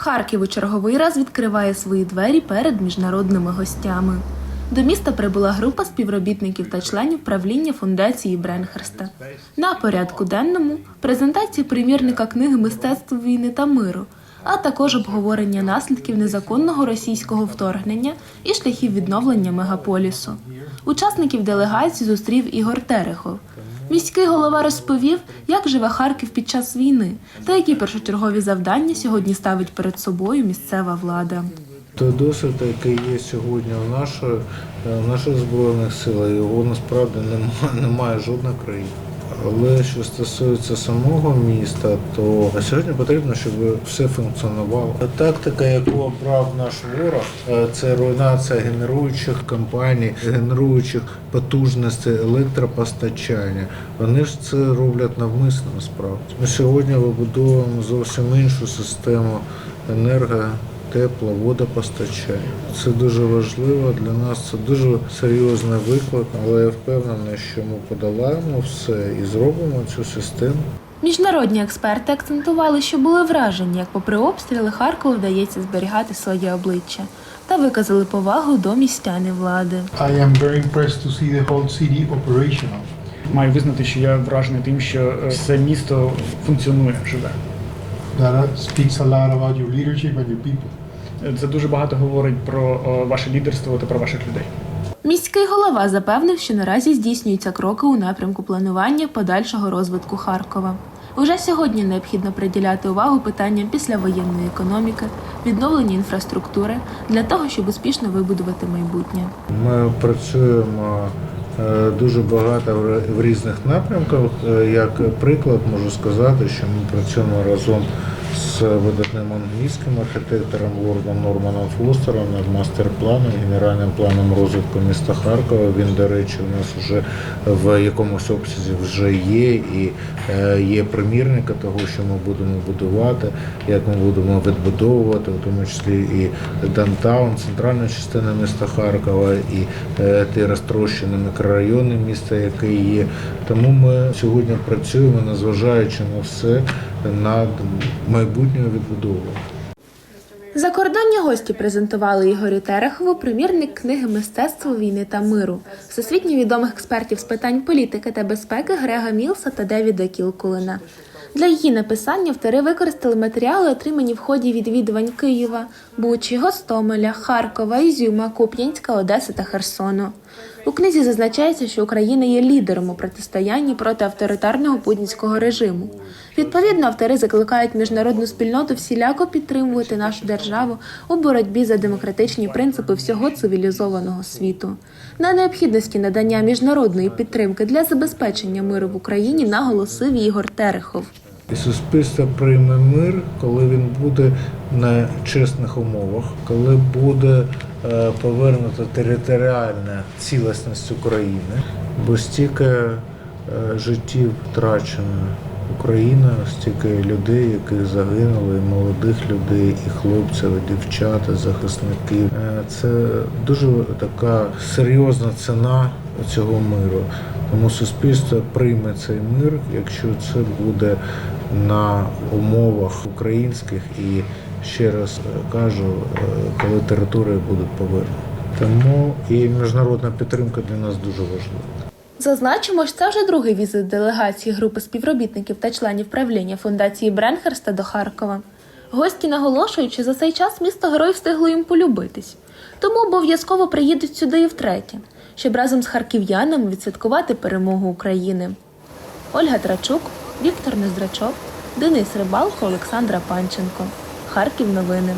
Харків у черговий раз відкриває свої двері перед міжнародними гостями. До міста прибула група співробітників та членів правління фундації Бренхерста. На порядку денному презентація примірника книги мистецтв війни та миру, а також обговорення наслідків незаконного російського вторгнення і шляхів відновлення мегаполісу. Учасників делегації зустрів Ігор Терехов. Міський голова розповів, як живе Харків під час війни та які першочергові завдання сьогодні ставить перед собою місцева влада. Той досвід, який є сьогодні в нашої, е, в наших збройних силах, його насправді немає, немає жодна країна. Але що стосується самого міста, то сьогодні потрібно, щоб все функціонувало. Тактика, яку обрав наш ворог, е, це руйнація генеруючих компаній, генеруючих потужностей електропостачання. Вони ж це роблять навмисно насправді. Ми сьогодні вибудовуємо зовсім іншу систему енерго. Тепло, водопостачання. Це дуже важливо для нас. Це дуже серйозний виклик, але я впевнений, що ми подолаємо все і зробимо цю систему. Міжнародні експерти акцентували, що були вражені, як попри обстріли Харкову вдається зберігати своє обличчя, та виказали повагу до містян і влади. I am very impressed to see the whole city operational. Маю визнати, що я вражений тим, що е, це місто функціонує, живе. That speaks a lot about your leadership and your people. Це дуже багато говорить про е, ваше лідерство та про ваших людей. Міський голова запевнив, що наразі здійснюються кроки у напрямку планування подальшого розвитку Харкова. Уже сьогодні необхідно приділяти увагу питанням післявоєнної економіки, відновлення інфраструктури для того, щоб успішно вибудувати майбутнє. Ми працюємо дуже багато в різних напрямках. Е, Як приклад можу сказати, що ми працюємо разом з видатним англійським архітектором Лордом Норманом Фостером над мастер-планом, генеральним планом розвитку міста Харкова. Він, до речі, у нас вже в якомусь обсязі вже є, і е, є примірника того, що ми будемо будувати, як ми будемо відбудовувати, в тому числі і Дантаун, центральна частина міста Харкова, і е, ті розтрощені мікрорайони міста, які є. Тому ми сьогодні працюємо, незважаючи на все, над майбутньою відбудовою. Закордонні гості презентували Ігорю Терехову примірник книги мистецтво війни та миру всесвітньо відомих експертів з питань політики та безпеки Грега Мілса та Девіда Кілкулена. Для її написання автори використали матеріали, отримані в ході відвідувань Києва, Бучі, Гостомеля, Харкова, Ізюма, Куп'янська, Одеси та Херсону. У книзі зазначається, що Україна є лідером у протистоянні проти авторитарного путінського режиму. Відповідно, автори закликають міжнародну спільноту всіляко підтримувати нашу державу у боротьбі за демократичні принципи всього цивілізованого світу. На необхідності надання міжнародної підтримки для забезпечення миру в Україні наголосив Ігор Терехов. І суспільство прийме мир, коли він буде на чесних умовах, коли буде е, повернута територіальна цілісність України, бо стільки е, життів втрачено Україна, стільки людей, які загинули, і молодих людей, і хлопців, і дівчат, і захисників. Е, Це дуже така серйозна ціна цього миру. Тому суспільство прийме цей мир, якщо це буде на умовах українських і ще раз е, кажу, е, коли території будуть повернуті. Тому і міжнародна підтримка для нас дуже важлива. Зазначимо, що це вже другий візит делегації групи співробітників та членів правління фундації Бренхерста до Харкова. Гості наголошують, що за цей час місто герой встигло їм полюбитись, тому обов'язково приїдуть сюди і втретє, щоб разом з харків'янами відсвяткувати перемогу України. Ольга Трачук, Віктор Нездрачов, Денис Рибалко, Олександра Панченко. Харків новини.